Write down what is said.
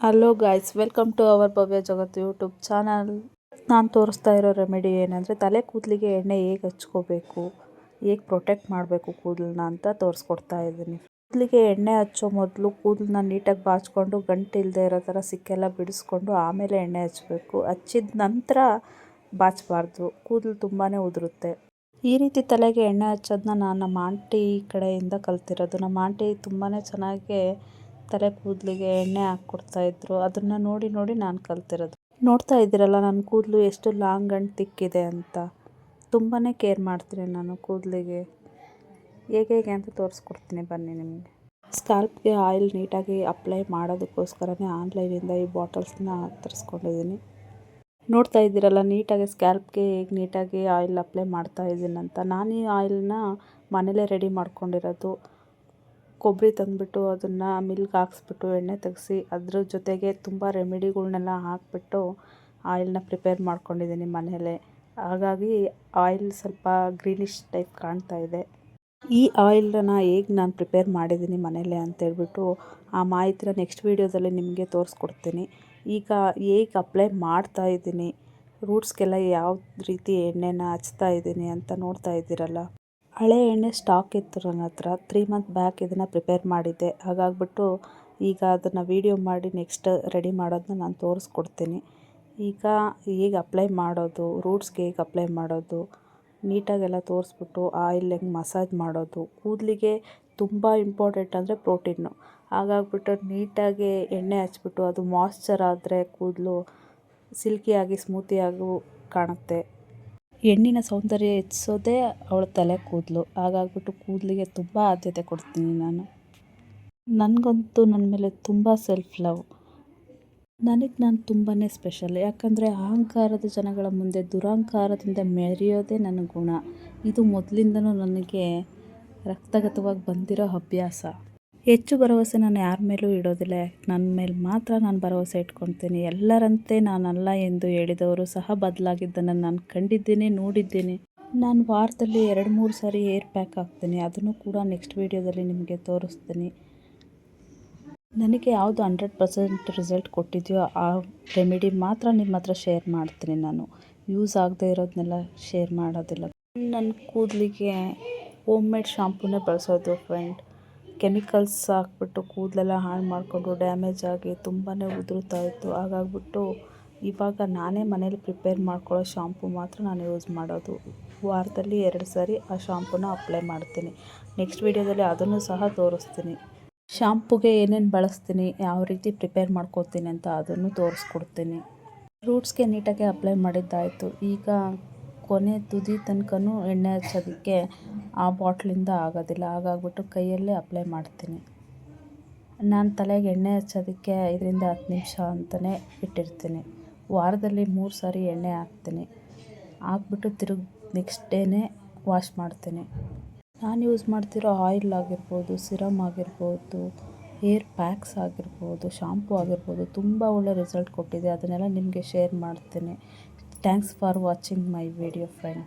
Hello guys welcome to our Bhavya ಜಗತ್ತು YouTube channel ನಾನು ತೋರಿಸ್ತಾ ಇರೋ ರೆಮಿಡಿ ಏನಂದರೆ ತಲೆ ಕೂದಲಿಗೆ ಎಣ್ಣೆ ಹೇಗೆ ಹಚ್ಕೋಬೇಕು, ಹೇಗೆ ಪ್ರೊಟೆಕ್ಟ್ ಮಾಡಬೇಕು ಕೂದಲನ್ನ ಅಂತ ತೋರಿಸ್ಕೊಡ್ತಾ ಇದ್ದೀನಿ. ಕೂದಲಿಗೆ ಎಣ್ಣೆ ಹಚ್ಚೋ ಮೊದಲು ಕೂದಲನ್ನ ನೀಟಾಗಿ ಬಾಚ್ಕೊಂಡು, ಗಂಟು ಇಲ್ಲದೆ ಇರೋ ಥರ ಸಿಕ್ಕೆಲ್ಲ ಬಿಡಿಸ್ಕೊಂಡು ಆಮೇಲೆ ಎಣ್ಣೆ ಹಚ್ಚಬೇಕು ಹಚ್ಚಿದ ನಂತರ ಬಾಚಬಾರ್ದು, ಕೂದಲು ತುಂಬಾ ಉದುರುತ್ತೆ. ಈ ರೀತಿ ತಲೆಗೆ ಎಣ್ಣೆ ಹಚ್ಚೋದನ್ನ ನಾನು ನಮ್ಮ ಆಂಟಿ ಕಡೆಯಿಂದ ಕಲ್ತಿರೋದು. ನಮ್ಮ ಆಂಟಿ ತುಂಬಾ ಚೆನ್ನಾಗಿ ತಲೆ ಕೂದಲಿಗೆ ಎಣ್ಣೆ ಹಾಕ್ಕೊಡ್ತಾಯಿದ್ರು ಅದನ್ನು ನೋಡಿ ನೋಡಿ ನಾನು ಕಲ್ತಿರೋದು. ನೋಡ್ತಾ ಇದ್ದೀರಲ್ಲ ನನ್ನ ಕೂದಲು ಎಷ್ಟು ಲಾಂಗ್ ಆ್ಯಂಡ್ ತಿಕ್ಕಿದೆ ಅಂತ. ತುಂಬಾ ಕೇರ್ ಮಾಡ್ತೀನಿ ನಾನು ಕೂದಲಿಗೆ. ಹೇಗೆ ಹೇಗೆ ಅಂತ ತೋರಿಸ್ಕೊಡ್ತೀನಿ ಬನ್ನಿ ನಿಮಗೆ. ಸ್ಕಾಲ್ಪ್ಗೆ ಆಯಿಲ್ ನೀಟಾಗಿ ಅಪ್ಲೈ ಮಾಡೋದಕ್ಕೋಸ್ಕರನೇ ಆನ್ಲೈನಿಂದ ಈ ಬಾಟಲ್ಸ್ನ ತರಿಸ್ಕೊಂಡಿದ್ದೀನಿ. ನೋಡ್ತಾ ಇದ್ದೀರಲ್ಲ, ನೀಟಾಗಿ ಸ್ಕ್ಯಾಲ್ಪ್ಗೆ ಹೇಗೆ ನೀಟಾಗಿ ಆಯಿಲ್ ಅಪ್ಲೈ ಮಾಡ್ತಾ ಇದ್ದೀನಂತ. ನಾನು ಈ ಆಯಿಲ್ನ ಮನೇಲೇ ರೆಡಿ ಮಾಡ್ಕೊಂಡಿರೋದು. ಕೊಬ್ಬರಿ ತಂದುಬಿಟ್ಟು ಅದನ್ನು ಮಿಲ್ಗೆ ಹಾಕ್ಸ್ಬಿಟ್ಟು ಎಣ್ಣೆ ತೆಗೆಸಿ ಅದ್ರ ಜೊತೆಗೆ ತುಂಬ ರೆಮಿಡಿಗಳನ್ನೆಲ್ಲ ಹಾಕ್ಬಿಟ್ಟು ಆಯಿಲ್ನ ಪ್ರಿಪೇರ್ ಮಾಡ್ಕೊಂಡಿದ್ದೀನಿ ಮನೇಲೆ ಹಾಗಾಗಿ ಆಯಿಲ್ ಸ್ವಲ್ಪ ಗ್ರೀನಿಶ್ ಟೈಪ್ ಕಾಣ್ತಾ ಇದೆ. ಈ ಆಯಿಲನ್ನ ಹೇಗೆ ನಾನು ಪ್ರಿಪೇರ್ ಮಾಡಿದ್ದೀನಿ ಮನೇಲೆ ಅಂತೇಳ್ಬಿಟ್ಟು ಆ ಮಾಹಿತಿನ ನೆಕ್ಸ್ಟ್ ವೀಡಿಯೋದಲ್ಲಿ ನಿಮಗೆ ತೋರಿಸ್ಕೊಡ್ತೀನಿ. ಈಗ ಹೇಗೆ ಅಪ್ಲೈ ಮಾಡ್ತಾ ಇದ್ದೀನಿ, ರೂಟ್ಸ್ಗೆಲ್ಲ ಯಾವ ರೀತಿ ಎಣ್ಣೆನ ಹಚ್ತಾ ಇದ್ದೀನಿ ಅಂತ ನೋಡ್ತಾ ಇದ್ದೀರಲ್ಲ. ಹಳೆ ಎಣ್ಣೆ ಸ್ಟಾಕ್ ಇತ್ತು ನನ್ನ ಹತ್ರ. ತ್ರೀ ಮಂತ್ ಬ್ಯಾಕ್ ಇದನ್ನು ಪ್ರಿಪೇರ್ ಮಾಡಿದ್ದೆ. ಹಾಗಾಗ್ಬಿಟ್ಟು ಈಗ ಅದನ್ನು ವೀಡಿಯೋ ಮಾಡಿ ನೆಕ್ಸ್ಟ್ ರೆಡಿ ಮಾಡೋದನ್ನ ನಾನು ತೋರಿಸ್ಕೊಡ್ತೀನಿ. ಈಗ ಹೇಗೆ ಅಪ್ಲೈ ಮಾಡೋದು ರೂಟ್ಸ್ಗೆ ಹೇಗೆ ಅಪ್ಲೈ ಮಾಡೋದು, ನೀಟಾಗೆಲ್ಲ ತೋರಿಸ್ಬಿಟ್ಟು ಆಯಿಲ್ ಹೆಂಗೆ ಮಸಾಜ್ ಮಾಡೋದು, ಕೂದಲಿಗೆ ತುಂಬ ಇಂಪಾರ್ಟೆಂಟ್ ಅಂದರೆ ಪ್ರೋಟೀನು ಹಾಗಾಗ್ಬಿಟ್ಟು ನೀಟಾಗಿ ಎಣ್ಣೆ ಹಚ್ಬಿಟ್ಟು ಅದು ಮಾಯ್ಶ್ಚರ್ ಆದರೆ ಕೂದಲು ಸಿಲ್ಕಿಯಾಗಿ ಸ್ಮೂತಿಯಾಗೂ ಕಾಣುತ್ತೆ. ಹೆಣ್ಣಿನ ಸೌಂದರ್ಯ ಹೆಚ್ಚಿಸೋದೇ ಅವಳ ತಲೆ ಕೂದಲು. ಹಾಗಾಗ್ಬಿಟ್ಟು ಕೂದಲಿಗೆ ತುಂಬ ಆದ್ಯತೆ ಕೊಡ್ತೀನಿ ನಾನು. ನನಗಂತೂ ನನ್ನ ಮೇಲೆ ತುಂಬ ಸೆಲ್ಫ್ ಲವ್ ನನಗೆ ನಾನು ತುಂಬಾ ಸ್ಪೆಷಲ್ ಯಾಕಂದರೆ ಅಹಂಕಾರದ ಜನಗಳ ಮುಂದೆ ದುರಹಂಕಾರದಿಂದ ಮೆರೆಯೋದೇ ನನ್ನ ಗುಣ. ಇದು ಮೊದಲಿಂದನೂ ನನಗೆ ರಕ್ತಗತವಾಗಿ ಬಂದಿರೋ ಅಭ್ಯಾಸ. ಹೆಚ್ಚು ಭರವಸೆ ನಾನು ಯಾರ ಮೇಲೂ ಇಡೋದಿಲ್ಲ. ನನ್ನ ಮೇಲೆ ಮಾತ್ರ ನಾನು ಭರವಸೆ ಇಟ್ಕೊತೀನಿ. ಎಲ್ಲರಂತೆ ನಾನಲ್ಲ ಎಂದು ಹೇಳಿದವರು ಸಹ ಬದಲಾಗಿದ್ದನ್ನು ನಾನು ಕಂಡಿದ್ದೀನಿ, ನೋಡಿದ್ದೀನಿ. ನಾನು ವಾರದಲ್ಲಿ ಎರಡು, ಮೂರು ಸಾರಿ ಏರ್ ಪ್ಯಾಕ್ ಹಾಕ್ತೀನಿ. ಅದನ್ನು ಕೂಡ ನೆಕ್ಸ್ಟ್ ವೀಡಿಯೋದಲ್ಲಿ ನಿಮಗೆ ತೋರಿಸ್ತೀನಿ. ನನಗೆ ಯಾವುದು ಹಂಡ್ರೆಡ್ ಪರ್ಸೆಂಟ್ ರಿಸಲ್ಟ್ ಕೊಟ್ಟಿದೆಯೋ ಆ ರೆಮಿಡಿ ಮಾತ್ರ ನಿಮ್ಮ ಹತ್ರ ಶೇರ್ ಮಾಡ್ತೀನಿ ನಾನು. ಯೂಸ್ ಆಗದೆ ಇರೋದನ್ನೆಲ್ಲ ಶೇರ್ ಮಾಡೋದಿಲ್ಲ. ನನ್ನ ಕೂದಲಿಗೆ ಹೋಮ್ ಮೇಡ್ ಶಾಂಪೂನೇ ಬಳಸೋದು ಫ್ರೆಂಡ್ ಕೆಮಿಕಲ್ಸ್ ಹಾಕ್ಬಿಟ್ಟು ಕೂದಲೆಲ್ಲ ಹಾಳು ಮಾಡಿಕೊಂಡು ಡ್ಯಾಮೇಜ್ ಆಗಿ ತುಂಬಾ ಉದುರುತ್ತಾ ಇತ್ತು. ಹಾಗಾಗ್ಬಿಟ್ಟು ಇವಾಗ ನಾನೇ ಮನೇಲಿ ಪ್ರಿಪೇರ್ ಮಾಡ್ಕೊಳ್ಳೋ ಶಾಂಪು ಮಾತ್ರ ನಾನು ಯೂಸ್ ಮಾಡೋದು. ವಾರದಲ್ಲಿ ಎರಡು ಸಾರಿ ಆ ಶಾಂಪೂನ ಅಪ್ಲೈ ಮಾಡ್ತೀನಿ. ನೆಕ್ಸ್ಟ್ ವೀಡಿಯೋದಲ್ಲಿ ಅದನ್ನು ಸಹ ತೋರಿಸ್ತೀನಿ. ಶಾಂಪುಗೆ ಏನೇನು ಬಳಸ್ತೀನಿ, ಯಾವ ರೀತಿ ಪ್ರಿಪೇರ್ ಮಾಡ್ಕೋತೀನಿ ಅಂತ ಅದನ್ನು ತೋರಿಸ್ಕೊಡ್ತೀನಿ. ರೂಟ್ಸ್ಗೆ ನೀಟಾಗಿ ಅಪ್ಲೈ ಮಾಡಿದ್ದಾಯಿತು. ಈಗ ಕೊನೆ ತುದಿ ತನಕನೂ ಎಣ್ಣೆ ಹಚ್ಚೋದಕ್ಕೆ ಆ ಬಾಟ್ಲಿಂದ ಆಗೋದಿಲ್ಲ. ಹಾಗಾಗ್ಬಿಟ್ಟು ಕೈಯಲ್ಲೇ ಅಪ್ಲೈ ಮಾಡ್ತೀನಿ. ನಾನು ತಲೆಗೆ ಎಣ್ಣೆ ಹಚ್ಚೋದಕ್ಕೆ ಐದರಿಂದ ಹತ್ತು ನಿಮಿಷ ಅಂತಲೇ ಇಟ್ಟಿರ್ತೀನಿ. ವಾರದಲ್ಲಿ ಮೂರು ಸಾರಿ ಎಣ್ಣೆ ಹಾಕ್ತೀನಿ. ಹಾಕ್ಬಿಟ್ಟು ತಿರುಗ್ ನೆಕ್ಸ್ಟ್ ಡೇನೇ ವಾಶ್ ಮಾಡ್ತೀನಿ. ನಾನು ಯೂಸ್ ಮಾಡ್ತಿರೋ ಆಯಿಲ್ ಆಗಿರ್ಬೋದು ಸಿರಮ್ ಆಗಿರ್ಬೋದು ಹೇರ್ ಪ್ಯಾಕ್ಸ್ ಆಗಿರ್ಬೋದು ಶಾಂಪೂ ಆಗಿರ್ಬೋದು, ತುಂಬ ಒಳ್ಳೆ ರಿಸಲ್ಟ್ ಕೊಟ್ಟಿದೆ. ಅದನ್ನೆಲ್ಲ ನಿಮಗೆ ಶೇರ್ ಮಾಡ್ತೀನಿ. Thanks for watching my video friend.